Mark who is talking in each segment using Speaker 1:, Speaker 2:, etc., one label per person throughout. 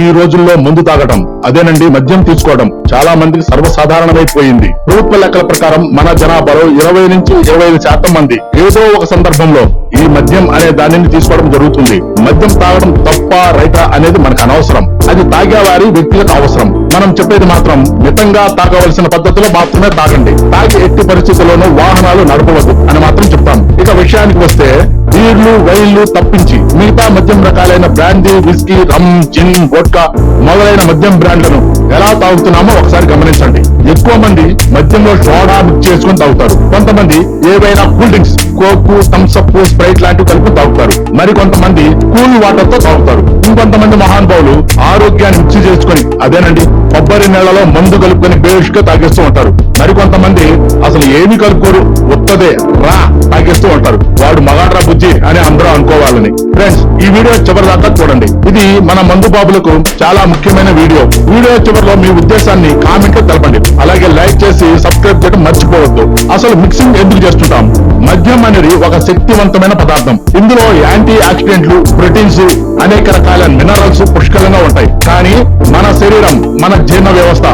Speaker 1: ఈ రోజుల్లో మందు తాగటం అదేనండి మద్యం తీసుకోవడం చాలా మందికి సర్వసాధారణమైపోయింది. ప్రభుత్వ లెక్కల ప్రకారం మన జనాభాలో ఇరవై నుంచి ఇరవై ఐదు శాతం మంది ఏదో ఒక సందర్భంలో ఈ మద్యం అనే దానిని తీసుకోవడం జరుగుతుంది. మద్యం తాగడం తప్ప రైటా అనేది మనకు అనవసరం. అది తాగేవారి వ్యక్తులకు అవసరం. మనం చెప్పేది మాత్రం మితంగా తాగవలసిన పద్ధతిలో మాత్రమే తాగండి. తాగి ఎట్టి పరిస్థితుల్లోనూ వాహనాలు నడపవద్దు అని మాత్రం చేస్తాం. ఇక విషయానికి వస్తే బీర్లు వైన్లు తప్పించి మిగతా మద్యం రకాలైన brandy whisky rum gin vodka మొదలైన మద్యం బ్రాండ్లను ఎలా తాగుతున్నామో ఒకసారి గమనించండి. ఎక్కువ మంది మద్యంలో సోడా మిక్స్ చేసుకుని తాగుతారు. కొంతమంది ఏవైనా cool drinks Coke Thums Up Sprite లాంటివి కలిపి తాగుతారు. మరి కొంతమంది కూల్ వాటర్తో తాగుతారు. ఇంకొంతమంది మహానుభావులు ఆరోగ్యాన్ని మిక్స్ చేసుకుని అదేనండి కొబ్బరి నెలలో మందు కలుపుకొని బేషుగా తాగేస్తూ ఉంటారు. మరి కొంతమంది అసలు ఏమి కలుపుకోరు ఉత్తదే రా తాగేస్తూ ఉంటారు. వాడు మగాడ్రా బుద్ధి అని అందరూ అనుకోవాలని. ఫ్రెండ్స్ ఈ వీడియో చివరి దాకా చూడండి. ఇది మన మందు బాబులకు చాలా ముఖ్యమైన వీడియో. వీడియో చివరిలో మీ ఉద్దేశాన్ని కామెంట్లో తెలపండి. అలాగే లైక్ చేసి సబ్స్క్రైబ్ చేయడం మర్చిపోవద్దు. అసలు మిక్సింగ్ ఎందుకు చేస్తుంటాం? మద్యం అనేది ఒక శక్తివంతమైన పదార్థం. ఇందులో యాంటీ ఆక్సిడెంట్లు ప్రోటీన్స్ అనేక రకాల మినరల్స్ పుష్కలంగా ఉంటాయి. కానీ మన శరీరం మన జీర్ణ వ్యవస్థ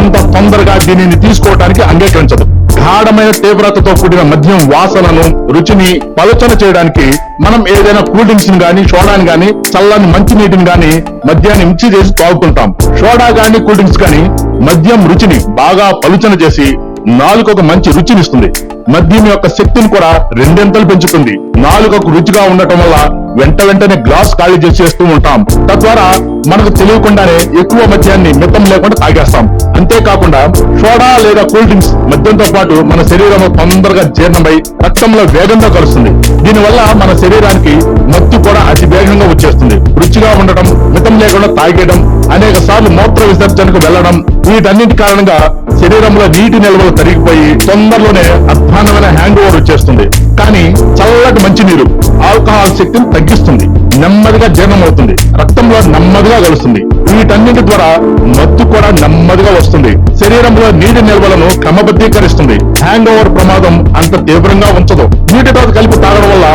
Speaker 1: అంత తొందరగా దీనిని తీసుకోవడానికి అంగీకరించదు. గాఢమైన తీవ్రతతో కూడిన మద్యం వాసనను రుచిని పలుచన చేయడానికి మనం ఏదైనా కూల్ డ్రింక్స్ని గానీ సోడాని గానీ చల్లని మంచి నీటిని గానీ మద్యాన్ని మిక్సి చేసి తాగుతుంటాం. సోడా గానీ కూల్ డ్రింక్స్ గానీ మద్యం రుచిని బాగా పలుచన చేసి నాలుకకు మంచి రుచినిస్తుంది. మద్యం యొక్క శక్తిని కూడా రెండింతలు పెంచుతుంది. నాలుకకు రుచిగా ఉండటం వల్ల వెంట వెంటనే గ్లాస్ ఖాళీ చేసేస్తూ ఉంటాం. తద్వారా మనకు తెలియకుండానే ఎక్కువ మద్యాన్ని మితం లేకుండా తాగేస్తాం. అంతేకాకుండా సోడా లేదా కూల్ డ్రింక్స్ మద్యంతో పాటు మన శరీరంలో తొందరగా జీర్ణమై రక్తంలో వేగంగా కలుస్తుంది. దీనివల్ల మన శరీరానికి మత్తు కూడా అతి వేగంగా వచ్చేస్తుంది. రుచిగా ఉండటం మితం లేకుండా తాగేయడం అనేక సార్లు మూత్ర విసర్జనకు వెళ్ళడం వీటన్నిటి కారణంగా శరీరంలో నీటి నిల్వలు తరిగిపోయి తొందరలోనే అధ్వానమైన హ్యాంగ్ ఓవర్ వచ్చేస్తుంది. కానీ చల్లటి మంచినీరు ఆల్కహాల్ శక్తిని తగ్గిస్తుంది. నెమ్మదిగా జీర్ణమవుతుంది. రక్తంలో నెమ్మదిగా కలుస్తుంది వీటన్నింటి ద్వారా మత్తు కూడా నెమ్మదిగా వస్తుంది. శరీరంలో నీటి నిల్వలను క్రమబద్ధీకరిస్తుంది. హ్యాంగ్ ఓవర్ ప్రమాదం అంత తీవ్రంగా ఉంచదు. నీటితో కలిపి తాగడం వల్ల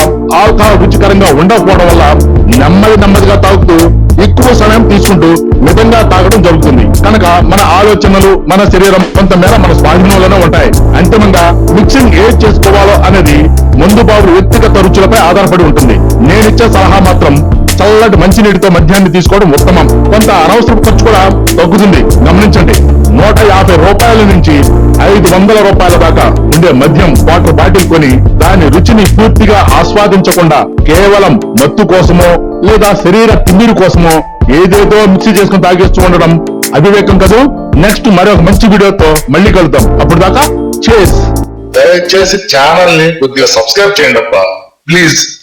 Speaker 1: ఆల్కహాల్ రుచికరంగా ఉండకపోవడం వల్ల నెమ్మది నెమ్మదిగా తాగుతూ ఎక్కువ సమయం తీసుకుంటూ మితంగా తాగడం జరుగుతుంది. కనుక మన ఆలోచనలు మన శరీరం కొంతమేర మన స్వాధీనంలోనే ఉంటాయి. అంతిమంగా మిక్సింగ్ ఏది చేసుకోవాలో అనేది ముందు బాబు వ్యక్తిగత రుచులపై ఆధారపడి ఉంటుంది. నేనిచ్చే సలహా మాత్రం చల్లటి మంచినీటితో మద్యాన్ని తీసుకోవడం ఉత్తమం. కొంత అనవసర ఖర్చు కూడా తగ్గుతుంది. గమనించండి నూట యాభై రూపాయల నుంచి ఐదు వందల రూపాయల దాకా ఉండే మద్యం వాటర్ బాటిల్ కొని దాని రుచిని పూర్తిగా ఆస్వాదించకుండా కేవలం మత్తు కోసమో లేదా శరీర తిమ్మిరి కోసమో ఏదేదో మిక్సీ చేసుకుని తాగేస్తూ ఉండడం అవివేకం కదూ? నెక్స్ట్ మరొక మంచి వీడియోతో మళ్ళీ కలుద్దాం. అప్పుడు దాకా చేస్
Speaker 2: దయచేసి ఛానల్ని కొద్దిగా సబ్స్క్రైబ్ చేయండి అబ్బా ప్లీజ్